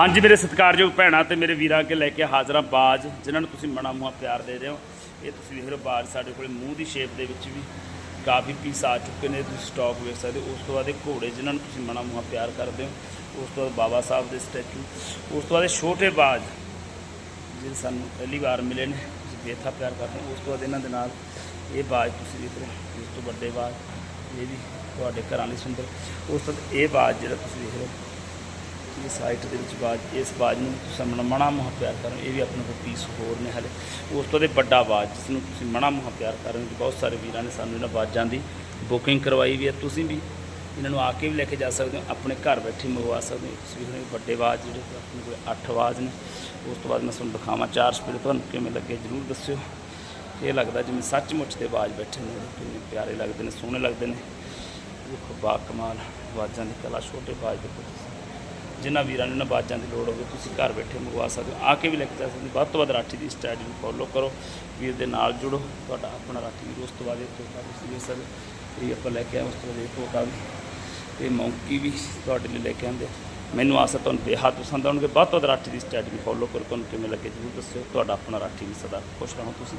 ਹਾਂਜੀ ਮੇਰੇ ਸਤਿਕਾਰਯੋਗ ਭੈਣਾਂ ਤੇ ਮੇਰੇ ਵੀਰਾਂ ਕੇ ਲੈ ਕੇ ਹਾਜ਼ਰਾਂ ਬਾਜ, ਜਿਨ੍ਹਾਂ ਨੂੰ ਤੁਸੀਂ ਮਣਾ ਮੁਹਾ ਪਿਆਰ ਦੇ ਰਹੇ ਹੋ। ਇਹ ਤੁਸੀਂ ਵੇਖ ਰਹੇ ਬਾਜ, ਸਾਡੇ ਕੋਲੇ ਮੂੰਹ ਦੀ ਸ਼ੇਪ ਦੇ ਵਿੱਚ ਵੀ ਕਾਫੀ ਪੀਸ ਆ ਚੁੱਕੇ ਨੇ, ਤੁਸੀਂ ਸਟਾਕ ਵੇਖ ਸਕਦੇ ਹੋ। ਉਸ ਤੋਂ ਬਾਅਦ ਇਹ ਘੋੜੇ, ਜਿਨ੍ਹਾਂ ਨੂੰ ਤੁਸੀਂ ਮਣਾ ਮੁਹਾ ਪਿਆਰ ਕਰਦੇ ਹੋ। ਉਸ ਤੋਂ ਬਾਅਦ ਬਾਬਾ ਸਾਹਿਬ ਦੇ ਸਟੈਚੂ ਉਸ ਤੋਂ ਬਾਅਦ ਇਹ ਛੋਟੇ ਬਾਜ, ਜਿਹੜੇ ਸਾਨੂੰ ਪਹਿਲੀ ਵਾਰ ਮਿਲੇ ਨੇ, ਤੁਸੀਂ ਬੇਥਾ ਪਿਆਰ ਕਰਦੇ ਹੋ। ਉਸ ਤੋਂ ਬਾਅਦ ਇਹਨਾਂ ਦੇ ਨਾਲ ਇਹ ਬਾਜ ਤੁਸੀਂ ਵੇਖ ਰਹੇ ਹੋ ਉਸ ਤੋਂ ਵੱਡੇ ਬਾਜ, ਇਹ ਵੀ ਤੁਹਾਡੇ ਘਰਾਂ ਲਈ ਸੁੰਦਰ। ਉਸ ਤੋਂ ਬਾਅਦ ਇਹ ਬਾਜ ਜਿਹੜਾ ਤੁਸੀਂ ਵੇਖ ਰਹੇ ਹੋ ਸਾਈਟ ਦੇ ਵਿੱਚ ਬਾਜ, ਇਸ ਬਾਜ ਨੂੰ ਤੁਸੀਂ ਮਣਾ ਮੋਹ ਪਿਆਰ ਕਰੋ ਇਹ ਵੀ ਆਪਣੇ ਕੋਲ ਪੀਸ ਹੋਰ ਨੇ ਹਲੇ। ਉਸ ਤੋਂ ਬਾਅਦ ਇਹ ਵੱਡਾ ਬਾਜ, ਜਿਸ ਨੂੰ ਤੁਸੀਂ ਮਣਾ ਮੋਹ ਪਿਆਰ ਕਰ ਰਹੇ ਹੋ ਬਹੁਤ ਸਾਰੇ ਵੀਰਾਂ ਨੇ ਸਾਨੂੰ ਇਹਨਾਂ ਬਾਜਾਂ ਦੀ ਬੁਕਿੰਗ ਕਰਵਾਈ ਵੀ ਹੈ। ਤੁਸੀਂ ਵੀ ਇਹਨਾਂ ਨੂੰ ਆ ਕੇ ਵੀ ਲੈ ਕੇ ਜਾ ਸਕਦੇ ਹੋ, ਆਪਣੇ ਘਰ ਬੈਠੇ ਮੰਗਵਾ ਸਕਦੇ ਹੋ। ਤੁਸੀਂ ਵੇਖ ਵੱਡੇ ਆਵਾਜ਼ ਜਿਹੜੇ ਆਪਣੇ ਕੋਲ 8 ਆਵਾਜ਼ ਨੇ, ਉਸ ਤੋਂ ਬਾਅਦ ਮੈਂ ਤੁਹਾਨੂੰ ਦਿਖਾਵਾਂ ਚਾਰ ਸਪੀਡ ਤੁਹਾਨੂੰ ਕਿਵੇਂ ਲੱਗੇ, ਜਰੂਰ ਦੱਸਿਓ। ਇਹ ਲੱਗਦਾ ਜਿਵੇਂ ਸੱਚਮੁੱਚ ਦੇ ਆਵਾਜ਼ ਬੈਠੇ ਨੇ, ਕਿੰਨੇ ਪਿਆਰੇ ਲੱਗਦੇ ਨੇ, ਸੋਹਣੇ ਲੱਗਦੇ ਨੇ। ਦੇਖੋ ਬਾ ਕਮਾਲ ਆਵਾਜ਼ਾਂ ਦੀ ਕਲਾ, ਛੋਟੇ ਆਵਾਜ਼ ਦੇਖੋ ਤੁਸੀਂ। ਜਿਨ੍ਹਾਂ ਵੀਰਾਂ ਨੂੰ ਇਹਨਾਂ ਬਾਜਾਂ ਦੀ ਲੋੜ ਹੋਵੇ ਤੁਸੀਂ ਘਰ ਬੈਠੇ ਮੰਗਵਾ ਸਕਦੇ ਹੋ। ਆ ਕੇ ਵੀ ਲੈ ਕੇ ਜਾ ਸਕਦੇ ਹੋ। ਵੱਧ ਤੋਂ ਵੱਧ ਰਾਠੀ ਦੀ ਸਟ੍ਰੈਟਜੀ ਨੂੰ ਫੋਲੋ ਕਰੋ। ਵੀਰ ਦੇ ਨਾਲ ਜੁੜੋ। ਤੁਹਾਡਾ ਆਪਣਾ ਰਾਠੀ ਵੀਰ ਉਸ ਤੋਂ ਬਾਅਦ ਇਹ ਤੋਤਾ ਤੁਸੀਂ ਦੇਖ ਸਕਦੇ ਹੋ। ਇਹ ਆਪਾਂ ਲੈ ਕੇ ਆਏ ਉਸ ਤੋਂ ਬਾਅਦ ਇਹ ਤੋਤਾ ਵੀ। ਇਹ ਮੌਂਕੀ ਵੀ ਤੁਹਾਡੇ ਲਈ ਲੈ ਕੇ ਆਂਦੇ ਮੈਨੂੰ ਆਸ ਹੈ ਤੁਹਾਨੂੰ ਬੇਹੱਦ ਪਸੰਦ ਆਉਣਗੇ। ਵੱਧ ਤੋਂ ਵੱਧ ਰਾਠੀ ਦੀ ਸਟ੍ਰੈਟਜੀ ਫੋਲੋ ਕਰੋ। ਤੁਹਾਨੂੰ ਕਿਵੇਂ ਲੱਗੇ ਜਰੂਰ ਦੱਸਿਓ। ਤੁਹਾਡਾ ਆਪਣਾ ਰਾਠੀ ਵੀ ਸਦਾ ਖੁਸ਼ ਰਹੋ ਤੁਸੀਂ।